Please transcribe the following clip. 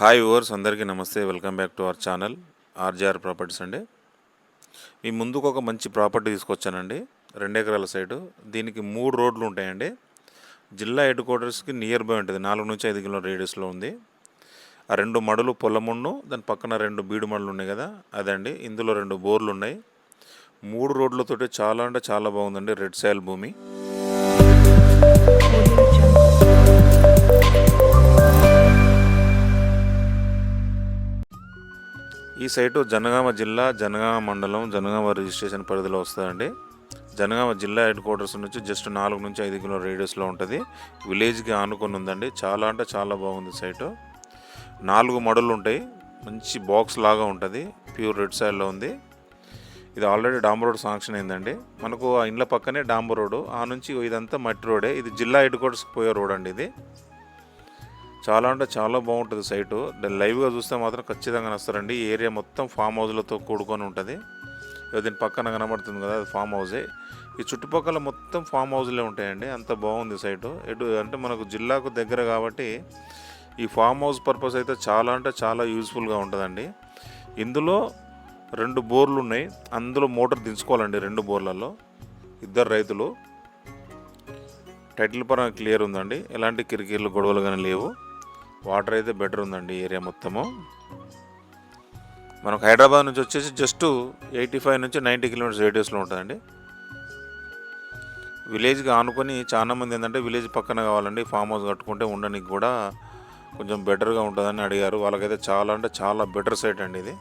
Hi ఓవర్స్ అందరికీ నమస్తే. Welcome back to our channel RGR properties అండి. మీ ముందుకు ఒక మంచి ప్రాపర్టీ తీసుకొచ్చానండి. రెండు ఎకరాల సైడు దీనికి మూడు రోడ్లు ఉంటాయండి. జిల్లా హెడ్ క్వార్టర్స్కి నియర్ బై ఉంటుంది. నాలుగు నుంచి ఐదు కిలో రేడియస్లో ఉంది. ఆ రెండు మడులు పొలముండు దాని పక్కన రెండు బీడు మడులు ఉన్నాయి కదా అదండి. ఇందులో రెండు బోర్లు ఉన్నాయి. మూడు రోడ్లతోటి చాలా అంటే చాలా బాగుందండి. రెడ్ సాయిల్ భూమి. సైటు జనగామ జిల్లా జనగామ మండలం జనగామ రిజిస్ట్రేషన్ పరిధిలో వస్తుందండి. జనగామ జిల్లా హెడ్ క్వార్టర్స్ నుంచి జస్ట్ నాలుగు నుంచి ఐదు కిలో రేడియస్లో ఉంటుంది. విలేజ్కి ఆనుకొని ఉందండి. చాలా అంటే చాలా బాగుంది సైటు. నాలుగు మడులు ఉంటాయి. మంచి బాక్స్ లాగా ఉంటుంది. ప్యూర్ రెడ్ సైడ్లో ఉంది. ఇది ఆల్రెడీ డాంబర్ రోడ్ సాంక్షన్ అయిందండి. మనకు ఆ ఇండ్ల పక్కనే డాంబర్ రోడ్. ఆ నుంచి ఇదంతా మట్టి రోడే. ఇది జిల్లా హెడ్ క్వార్టర్స్కి పోయే రోడ్ అండి ఇది. చాలా అంటే చాలా బాగుంటుంది సైటు. లైవ్గా చూస్తే మాత్రం ఖచ్చితంగా నస్తారండి ఈ ఏరియా మొత్తం ఫామ్ హౌస్లతో కూడుకొని ఉంటుంది. దీని పక్కన కనబడుతుంది కదా అది ఫామ్ హౌసే. ఈ చుట్టుపక్కల మొత్తం ఫామ్ హౌస్లే ఉంటాయండి. అంత బాగుంది సైటు. ఎటు అంటే మనకు జిల్లాకు దగ్గర కాబట్టి ఈ ఫామ్ హౌస్ పర్పస్ అయితే చాలా అంటే చాలా యూస్ఫుల్గా ఉంటుందండి. ఇందులో రెండు బోర్లు ఉన్నాయి. అందులో మోటార్ దించుకోవాలండి రెండు బోర్లలో. ఇద్దరు రైతులు. టైటిల్ పరంగా క్లియర్ ఉందండి. ఎలాంటి కిరికీలు గొడవలు కానీ లేవు. వాటర్ అయితే బెటర్ ఉందండి ఏరియా మొత్తము. మనకు హైదరాబాద్ నుంచి వచ్చేసి జస్ట్ ఎయిటీ ఫైవ్ నుంచి నైంటీ కిలోమీటర్స్ రేడియస్లో ఉంటుందండి. విలేజ్కి ఆనుకొని చాలా మంది ఏంటంటే విలేజ్ పక్కన కావాలండి ఫామ్ హౌస్ కట్టుకుంటే ఉండడానికి కూడా కొంచెం బెటర్గా ఉంటుందని అడిగారు. వాళ్ళకైతే చాలా అంటే చాలా బెటర్ సైట్ అండి ఇది.